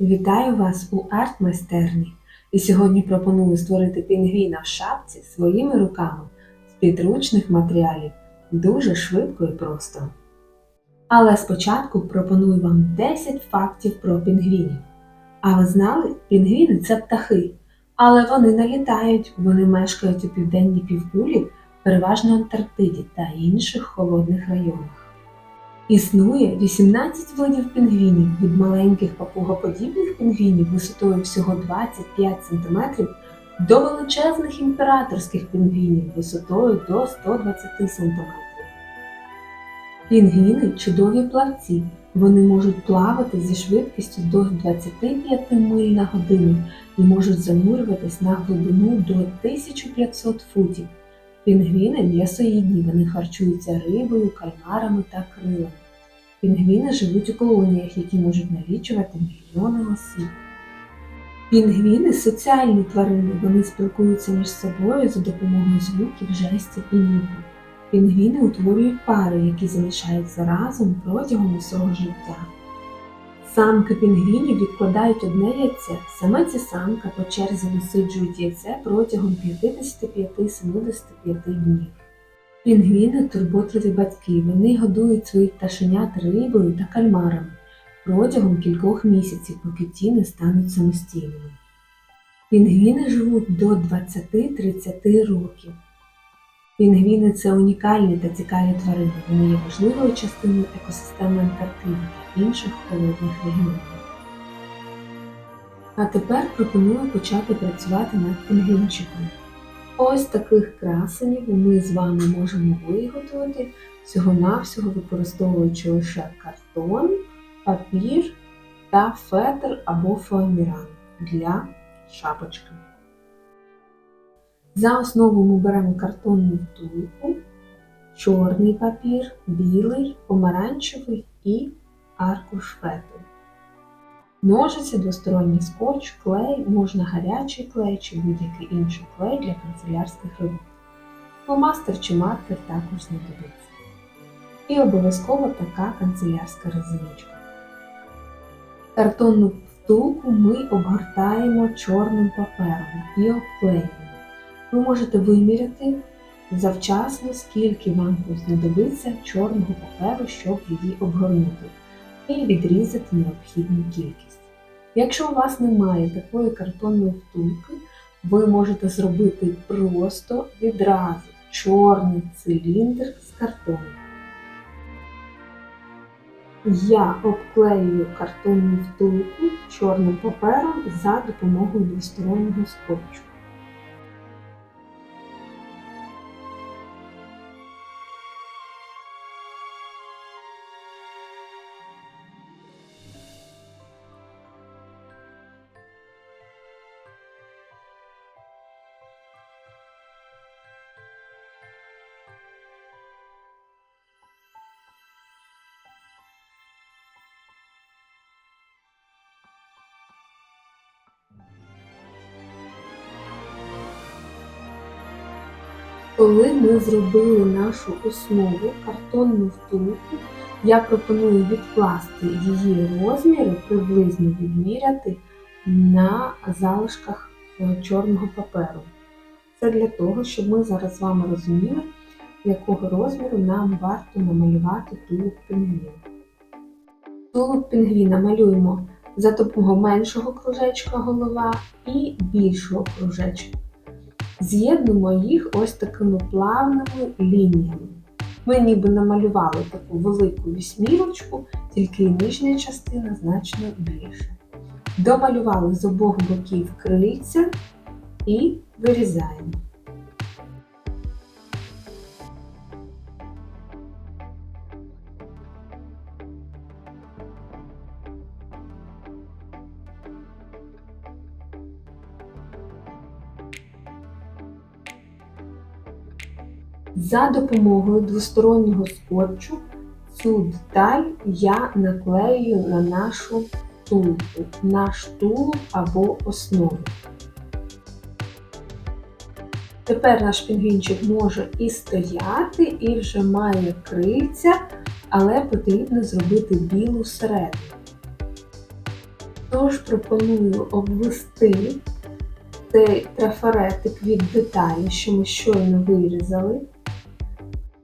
Вітаю вас у арт-майстерні. І сьогодні пропоную створити пінгвіна в шапці своїми руками з підручних матеріалів дуже швидко і просто. Але спочатку пропоную вам 10 фактів про пінгвінів. А ви знали, пінгвіни це птахи, але вони не літають, вони мешкають у південній півкулі, переважно Антарктиді та інших холодних районах. Існує 18 видів пінгвінів від маленьких папугоподібних пінгвінів висотою всього 25 см до величезних імператорських пінгвінів висотою до 120 см. Пінгвіни чудові плавці. Вони можуть плавати зі швидкістю до 25 миль на годину і можуть занурюватись на глибину до 1500 футів. Пінгвіни м'ясоїдні, вони харчуються рибою, кальмарами та крилами. Пінгвіни живуть у колоніях, які можуть налічувати мільйони осіб. Пінгвіни соціальні тварини, вони спілкуються між собою за допомогою звуків, жестів і нюху. Пінгвіни утворюють пари, які залишаються разом протягом усього життя. Самки пінгвінів відкладають одне яйце, самець і самка по черзі висиджують яйце протягом 55-75 днів. Пінгвіни турботливі батьки, вони годують своїх пташенят рибою та кальмарами протягом кількох місяців, поки ті не стануть самостійними. Пінгвіни живуть до 20-30 років. Пінгвіни це унікальні та цікаві тварини. Вони є важливою частиною екосистеми Антарктиди та інших холодних регіонів. А тепер пропоную почати працювати над пінгвінчиком. Ось таких красенів ми з вами можемо виготовити всього-навсього використовуючи лише картон, папір та фетр або фоаміран для шапочки. За основу ми беремо картонну втулку, чорний папір, білий, помаранчевий і аркуш фетру. Ножиці, двосторонній скотч, клей, можна гарячий клей чи будь-який інший клей для канцелярських робіт. Фломастер чи маркер також знадобиться. І обов'язково така канцелярська резиночка. Картонну втулку ми обгортаємо чорним папером і обклеюємо. Ви можете виміряти завчасно, скільки вам знадобиться чорного паперу, щоб її обгорнути, і відрізати необхідну кількість. Якщо у вас немає такої картонної втулки, ви можете зробити просто відразу чорний циліндр з картону. Я обклеюю картонну втулку чорним папером за допомогою двостороннього скотчу. Коли ми зробили нашу основу картонну втулку, я пропоную відкласти її розміри, приблизно відміряти на залишках е, чорного паперу. Це для того, щоб ми зараз з вами розуміли, якого розміру нам варто намалювати тулуб пінгвіна. Тулуб пінгвіна малюємо за допомогою меншого кружечка голова і більшого кружечка. З'єднуємо їх ось такими плавними лініями. Ми ніби намалювали таку велику вісьмірочку, тільки і нижня частина значно більша. Домалювали з обох боків крильця і вирізаємо. За допомогою двостороннього скотчу цю деталь я наклею на нашу тулубу, наш тулуб або основу. Тепер наш пінгвінчик може і стояти, і вже має крильця, але потрібно зробити білу середину. Тож пропоную обвести цей трафаретик від деталі, що ми щойно вирізали,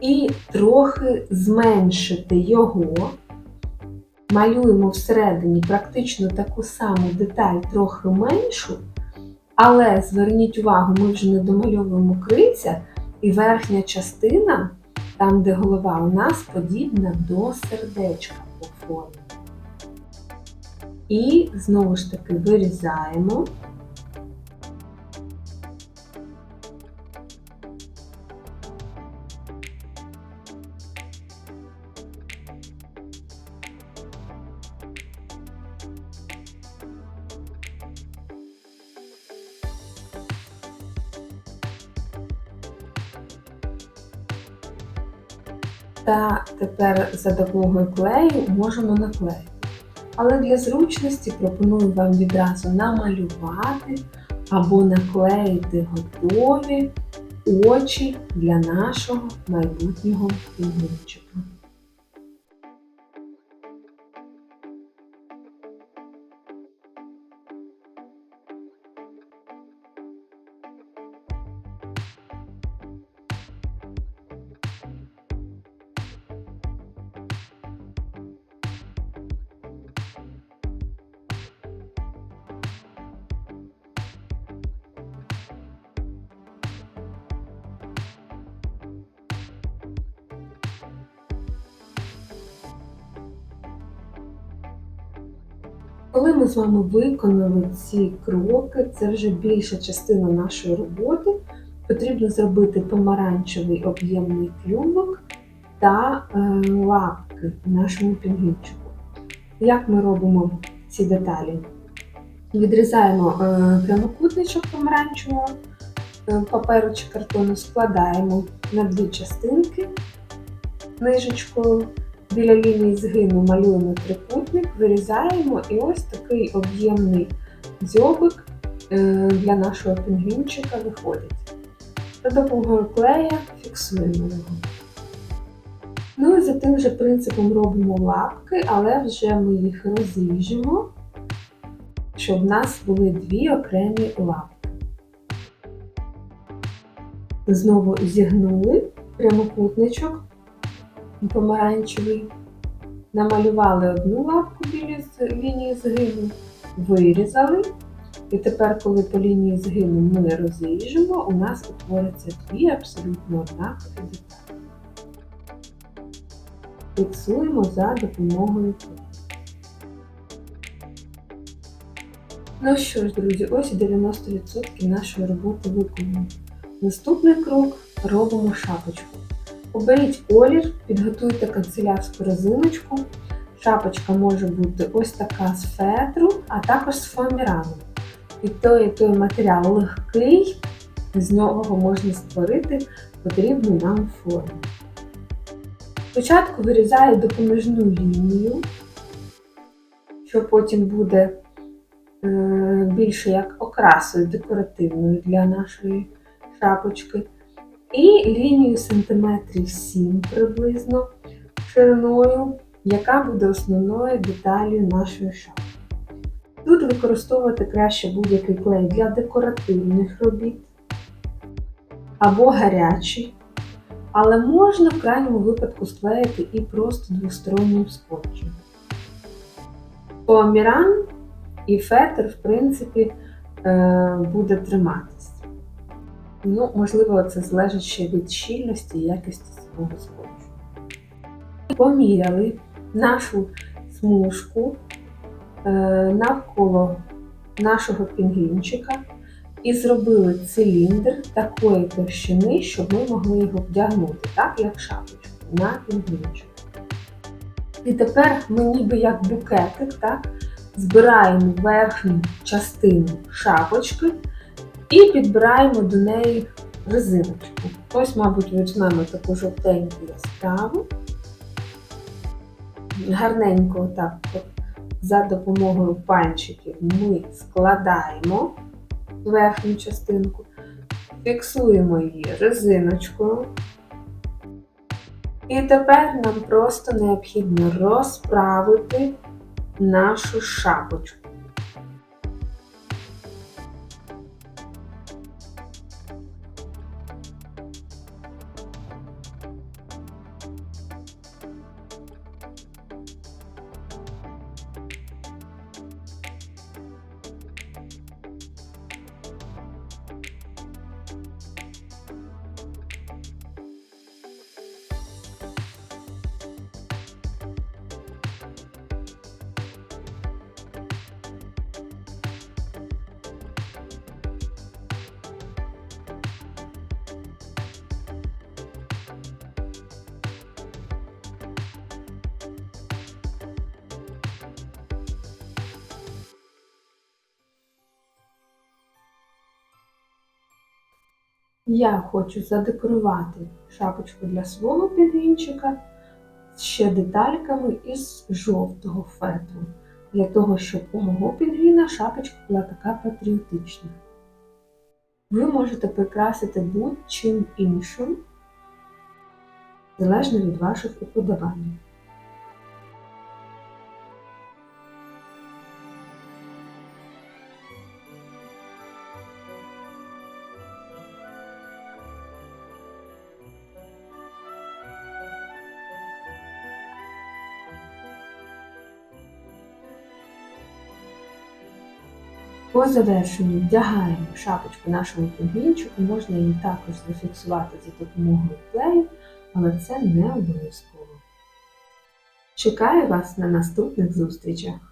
і трохи зменшити його. Малюємо всередині практично таку саму деталь, трохи меншу, але зверніть увагу, ми вже не домальовуємо криця, і верхня частина, там де голова, у нас подібна до сердечка по формі. І знову ж таки вирізаємо. Та тепер за допомогою клею можемо наклеїти. Але для зручності пропоную вам відразу намалювати або наклеїти готові очі для нашого майбутнього пігмінчика. Коли ми з вами виконали ці кроки, це вже більша частина нашої роботи. Потрібно зробити помаранчевий об'ємний клювок та е, лапки нашому пінгвінчику. Як ми робимо ці деталі? Відрізаємо е, прямокутничок помаранчевого е, паперу чи картону, складаємо на дві частинки книжечкою. Біля лінії згину малюємо трикутник, вирізаємо і ось такий об'ємний дзьобик е, для нашого пінгвінчика виходить. За допомогою клея фіксуємо його. Ну і за тим же принципом робимо лапки, але вже ми їх розріжемо, щоб в нас були дві окремі лапки. Знову зігнули прямокутничок помаранчевий. Намалювали одну лапку біля лінії згину, вирізали. І тепер, коли по лінії згину ми розріжемо, у нас утвориться дві абсолютно однакові деталі. Фіксуємо за допомогою клею. Ну що ж, друзі, ось 90% нашої роботи виконано. Наступний крок робимо шапочку. Оберіть колір, підготуйте канцелярську резиночку. Шапочка може бути ось така з фетру, а також з фоамірану. І той, і той матеріал легкий, з нього можна створити потрібну нам форму. Спочатку вирізаю допоміжну лінію, що потім буде е, більше як окрасою декоративною для нашої шапочки. І лінію сантиметрів 7 приблизно шириною, яка буде основною деталью нашої шапки. Тут використовувати краще будь-який клей для декоративних робіт або гарячий, але можна в крайньому випадку склеїти і просто двостороннім скотчем. Поаміран і фетр, в принципі, е, буде триматись. Ну, можливо, це залежить ще від щільності і якості самого скотчу. Поміряли нашу смужку е, навколо нашого пінгвінчика і зробили циліндр такої товщини, щоб ми могли його вдягнути, так як шапочку, на пінгвінчик. І тепер ми ніби як букетик, так, збираємо верхню частину шапочки і підбираємо до неї резиночку. Ось, мабуть, візьмемо таку жовтеньку яскраву. Гарненько так за допомогою пальчиків ми складаємо верхню частинку, фіксуємо її резиночкою. І тепер нам просто необхідно розправити нашу шапочку. Я хочу задекорувати шапочку для свого пінгвінчика ще детальками із жовтого фетру, для того, щоб у мого пінгвіна шапочка була така патріотична. Ви можете прикрасити будь-чим іншим, залежно від ваших уподобань. По завершенню вдягаємо шапочку нашому пінгвінчику, можна її також зафіксувати за допомогою клею, але це не обов'язково. Чекаю вас на наступних зустрічах!